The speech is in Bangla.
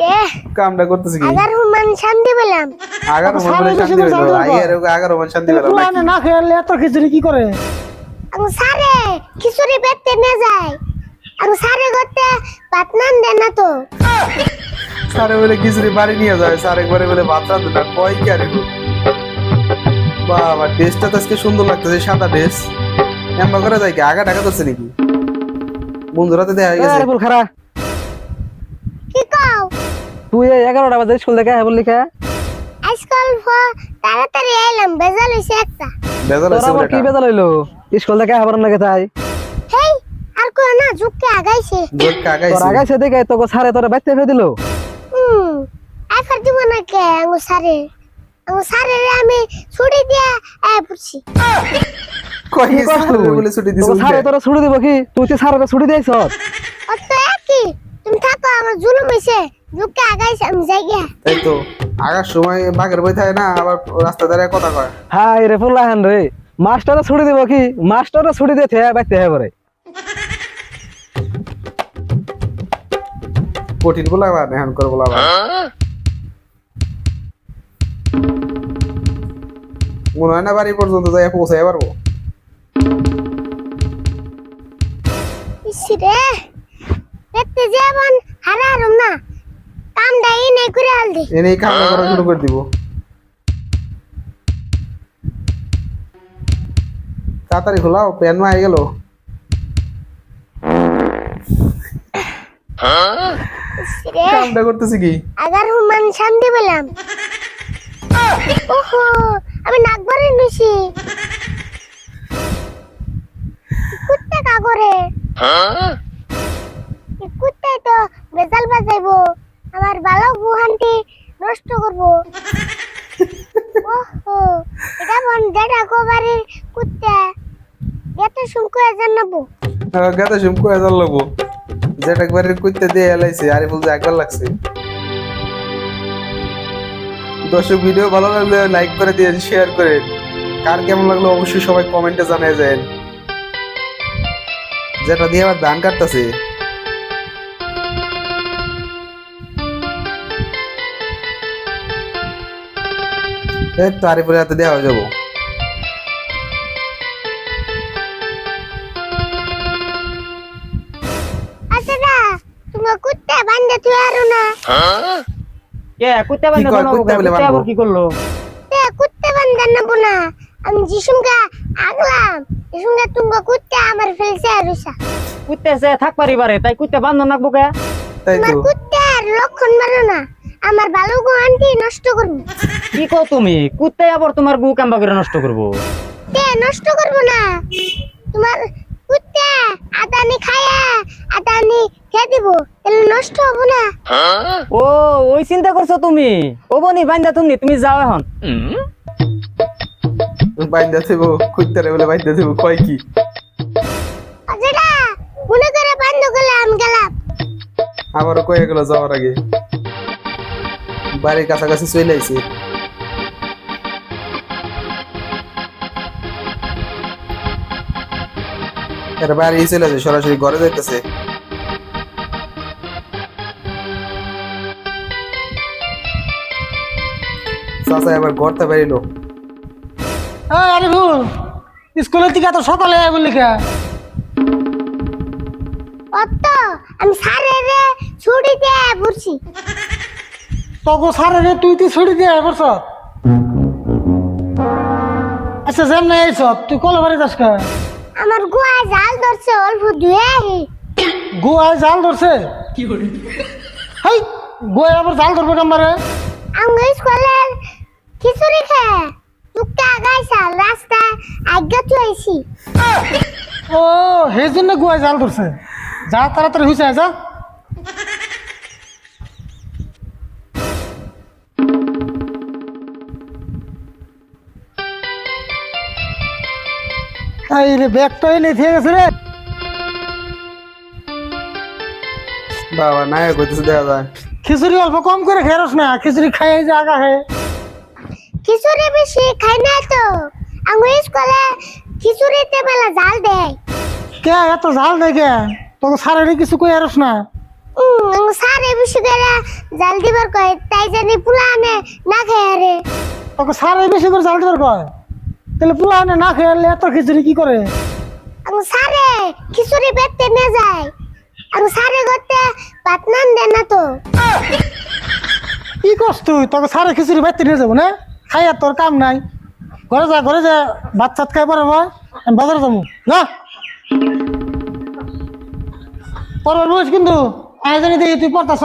রে কামটা করতেছি কি? আগার হুমান শান্তি পেলাম। আগার আবার মন বলে সারা শান্তি দেশে পেল আগার মন শান্তি পেল না খেলে এত খিচুড়ি কি করে? আমি সারে খিচুড়ি পেতে নিয়ে যায়। আমি সারে করতে ভাত নান দেয় না তো। স্যারে বলে খিচুড়ি বাড়ি নিয়ে যায়। স্যার একবারে বলে ভাত রাঁধবে না কয় কি আর বাবা টেস্টটা তো আজকে সুন্দর লাগতেছে সাদা ড্রেস করে যায় কি আগা টাকা ধরছে নাকি? বন্ধুরা তো দেখা গেছে। আরে বল খারা। কি কও তুই এগারোটা বাজে স্কুল থেকে বললি কে? আজকাল ফ- তাড়াতাড়ি এলাম বেজাল একটা। বেজাল তোর হয়েছে কি বেজাল হইল? স্কুল থেকে লাগে তাই। হেই আর কো না ঝুঁকে আগাইছে। জোর তোর কাগাইছে আগাইছে দেখে তোকে সারে তোরা বাইতে ফেলে দিল। হুম দিব না কে আঙ্গু সারে আঙ্গু সারে রে আমি ছুটি দিয়া? বলে ছুটি দিছে সারে। তোরা ছুটি দিব কি? তুই তো সারে ছুটি অত একই তুমি থাকো আমার হয়েছে ঝুঁকে আগাইছে আমি গিয়া। তাই তো আগার সময় বাঘের বই থাকে না আবার রাস্তা দাঁড়িয়ে কথা কয়। হাই রে ফুল্লা হেন রে মাস্টারে ছুটি দিব কি? মাস্টারে ছুটি দিয়ে থে বাইতে হ্যাঁ পরে। কঠিন বলা আবার নেহান করে বলা আবার মনে হয় না বাড়ি পর্যন্ত যাই পৌঁছাই পারব। রে দেখতে যেমন হারা হারুম না কামটা এই নাই করে আল দি এনেই কামনা করা শুরু করে দিব। তাড়াতাড়ি খোলাও প্যান মা গেল। কামটা করতেছি কি? আগার হুমান শান্তি পেলাম। ওহো আমি নাক ভরে নিছি। কুত্তে কাগরে। কুত্তে তো বেজাল বাজাইবো আমার ভালো গুহান্তি নষ্ট কুত্তে। শুমকো হাজার লাগবো যেটা দিয়ে এলাইছে আরে বলতে একবার লাগছে। দর্শক, ভিডিও ভালো লাগলে লাইক করে দিয়ে শেয়ার করে কার কেমন লাগল অবশ্যই সবাই কমেন্টে জানিয়ে যায় যেটা দিয়ে আবার ধান কাটতেছে। এই তো আরিফুলের হাতে দেওয়া হয়ে যাব। আচ্ছা কুত্তে বান্ধে তুই আরও না। কে কুত্তে বানবো? কি? করল? তে কুত্তে বান্ধে নেব না। আমি যিশুমকে আগলাম যিশুমকে তুমি কুত্তে আমার ফেলছে আরুসা কুত্তে সে থাক পারিবারে তাই কুত্তে বান্ধন রাখব কে? তাই তো। কুত্তের লক্ষণ মারো না। আমার ভালো আন্টি নষ্ট করব। কি কো তুমি? কুত্তে আবার তোমার গু কাম্বা করে নষ্ট করব। তে নষ্ট করব না। তোমার কুত্তে আদানি খায়া আদানি খেয়ে দিব। তাহলে নষ্ট হব না। ও ওই চিন্তা করছ তুমি? ও বনি বান্ধা তুমি তুমি যাও এখন। বাইন্দা দেবো খুঁজতে বলে বাইন্দা দেবো কয় কি? যেটা মনে করে বন্ধ আমি গেলাম। আবারও কয়ে গেল যাওয়ার আগে। বাড়ির কাছাকাছি চলে আইছে। এর বাড়ি চলে আছে সরাসরি ঘরে যাইতেছে। চাচা এবার ঘরতে বেরিলো। আরে ভুল স্কুলের থেকে এত সকালে বললি কে? অত আমি সারে রে ছুটি দিয়ে পড়ছি তোকে সারে রে তুই তুই ছুটি দিয়ে বলছ আচ্ছা যেম নাই আইস তুই কল বাড়ি যাস কে? আমার গুয়ায় জাল ধরছে অল্প ধুয়ে আহি গোয়ায় জাল ধরছে? হাই গোয়ায় আবার জাল ধরবে কাম্বারে আমি স্কুলের খিচুড়ি খেয়ে টুকটা আগাইছা রাস্তা আজ্ঞা তুইছি ও সেই জন্য গোয়ায় জাল ধরছে। যা তাড়াতাড়ি হয়েছে যা। এই রে ব্যাগটা এনে থেকে গেছে রে। বাবা নায়ক হইতেছে দেখা যায়। খিচুড়ি অল্প কম করে খেরস না খিচুড়ি খাই যে আগা হে খিচুড়ি বেশি খাই না তো। আমি স্কুলে খিচুড়িতে বেলা জাল দেয়। কে এত ঝাল দেখে তোকে সারে কিছু কই আরস না। উম, সারে বেশি করে জাল দিবার কয় তাই জানি পোলা আনে না খায় আরে তোকে সারে বেশি করে চাল দিবার কয়। তাহলে পোলা না খেয়ে এত খিচুড়ি কি করে? আমি সারে খিচুড়ি পেতে নিয়ে যায়। আমি সারে করতে ভাত নান দেন না তো। কি করছ তুই? তোকে সারে খিচুড়ি বাইতে নিয়ে যাব না? খাই আর তোর কাম নাই। ঘরে যা ঘরে যা ভাত চাত খাই পরে বয় আমি বাজারে যাব। না পরের বয়স কিন্তু আয় জানি দেখি তুই পড়তাছ।